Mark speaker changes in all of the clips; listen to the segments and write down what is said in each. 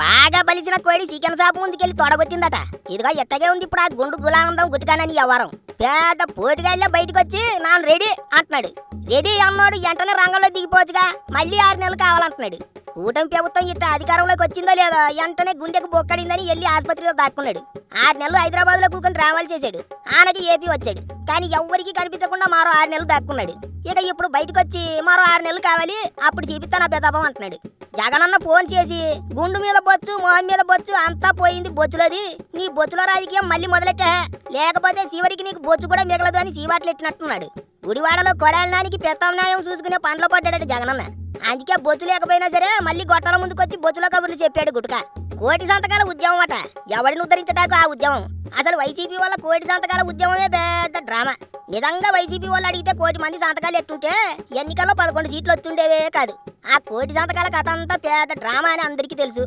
Speaker 1: బాగా బలిసిన కోడి చికెన్ షాప్ ముందుకెళ్ళి తొడగొచ్చిందట ఇదిగో ఎట్టగే ఉంది ఇప్పుడు ఆ గుండు గులానందం గుట్టుకానని వ్యవహారం పెద్ద పోటుగాళ్ళే బయటకు వచ్చి నాన్న రెడీ అంటున్నాడు. రెడీ అన్నాడు వెంటనే రంగంలో దిగిపోవచ్చుగా. మళ్ళీ ఆరు నెలలు కావాలంటున్నాడు. కూటమి ప్రభుత్వం ఇట్ట అధికారంలోకి వచ్చిందో లేదో వెంటనే గుండెకు బొక్కడిందని వెళ్ళి ఆసుపత్రిలో దాక్కున్నాడు. ఆరు నెలలు హైదరాబాద్లో కూకొని చేశాడు. ఆనకి ఏపీ వచ్చాడు. కానీ ఎవ్వరికి కనిపించకుండా మరో ఆరు నెలలు దాక్కున్నాడు. ఇక ఇప్పుడు బయటకు వచ్చి మరో ఆరు నెలలు కావాలి అప్పుడు చూపిస్తాను ఆ పెదాపం అంటున్నాడు. జగనన్న ఫోన్ చేసి గుండు మీద బొచ్చు మొహం మీద బొచ్చు అంతా పోయింది బొచ్చులోది. నీ బొచ్చులో రాజకీయం మళ్ళీ మొదలెట్టా. లేకపోతే చివరికి నీకు బొచ్చు కూడా మిగలదు అని చీవాట్లెట్టినట్టున్నాడు గుడివాడలో కొడాలనానికి పెత్తాన్యాయం చూసుకునే పండ్ల పడ్డాడు జగనన్న. అందుకే బొచ్చు లేకపోయినా సరే మళ్ళీ గొట్టల ముందుకొచ్చి బొచ్చులో కబుర్లు చెప్పాడు గుట్క. కోటి సంతకాల ఉద్యమం అట. ఎవరిని ఉద్ధరించడానికి ఆ ఉద్యమం. అసలు వైసీపీ వల్ల కోటి సంతకాల ఉద్యమమే పెద్ద డ్రామా. నిజంగా వైసీపీ వాళ్ళు అడిగితే కోటి మంది సంతకాలు ఎట్టుంటే ఎన్నికల్లో పదకొండు సీట్లు వచ్చుండేవే కాదు. ఆ కోటి సంతకాల కథ అంతా పెద్ద డ్రామా అని అందరికీ తెలుసు.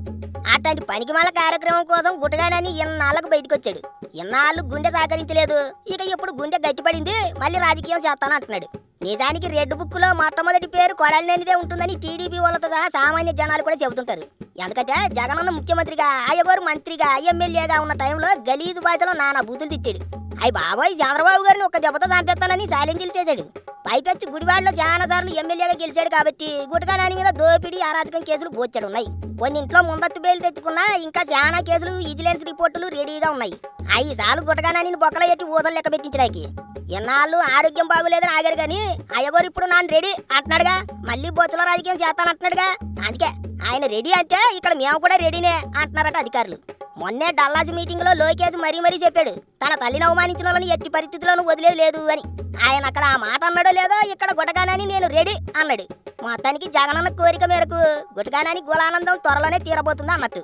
Speaker 1: అట్లాంటి పనికిమాల కార్యక్రమం కోసం గుట్టగానని ఇన్నాళ్ళకు బయటకు వచ్చాడు ఇన్నాళ్ళు గుండె సహకరించలేదు ఇక ఇప్పుడు గుండె గట్టిపడింది మళ్ళీ రాజకీయం చేస్తాను అంటున్నాడు. నిజానికి రెడ్ బుక్లో మొట్టమొదటి పేరు కొడాలినేనిదే ఉంటుందని టీడీపీ వాళ్ళతో సహా సామాన్య జనాలు కూడా చెబుతుంటారు. ఎందుకంటే జగనన్న ముఖ్యమంత్రిగా ఆయగారు మంత్రిగా ఎమ్మెల్యేగా ఉన్న టైంలో గలీజు భాషలో నానా బూతులు తిట్టాడు. అయ్యి బాబాయ్ చంద్రబాబు గారిని ఒక దెబ్బతో చంపేస్తానని ఛాలెంజీలు చేశాడు. పైపెచ్చి గుడివాడలో చాలా సార్లు ఎమ్మెల్యేగా గెలిచాడు కాబట్టి గుటకానాని మీద దోపిడీ అరాచకం కేసులు బోచ్చాడు ఉన్నాయి. కొన్నింట్లో ముందత్తు బెయిల్ తెచ్చుకున్నా ఇంకా చాలా కేసులు విజిలెన్స్ రిపోర్టులు రెడీగా ఉన్నాయి. ఐదు సార్లు గుటకానాని బొక్కల ఎట్టి ఊసలు లెక్క పెట్టించడానికి. ఎన్నాళ్ళు ఆరోగ్యం బాగులేదని ఆగారు కానీ అయ్యగోరు ఇప్పుడు నాన్న రెడీ అంటున్నాడుగా. మళ్ళీ బొచ్చుల రాజకీయం చేస్తానంటున్నాడుగా. అందుకే ఆయన రెడీ అంటే ఇక్కడ మేము కూడా రెడీనే అంటున్నారట అధికారులు. మొన్నే డల్లాజ్ మీటింగ్లో లోకేష్ మరీ మరీ చెప్పాడు తన తల్లిని అవమానించిన వాళ్ళని ఎట్టి పరిస్థితుల్లోనూ వదిలేదు లేదు అని. ఆయన అక్కడ ఆ మాట అన్నాడో లేదో ఇక్కడ గుటగానని నేను రెడీ అన్నాడు. మొత్తానికి జగనన్న కోరిక మేరకు గుటగానని గులానందం త్వరలోనే తీరబోతుంది అన్నట్టు.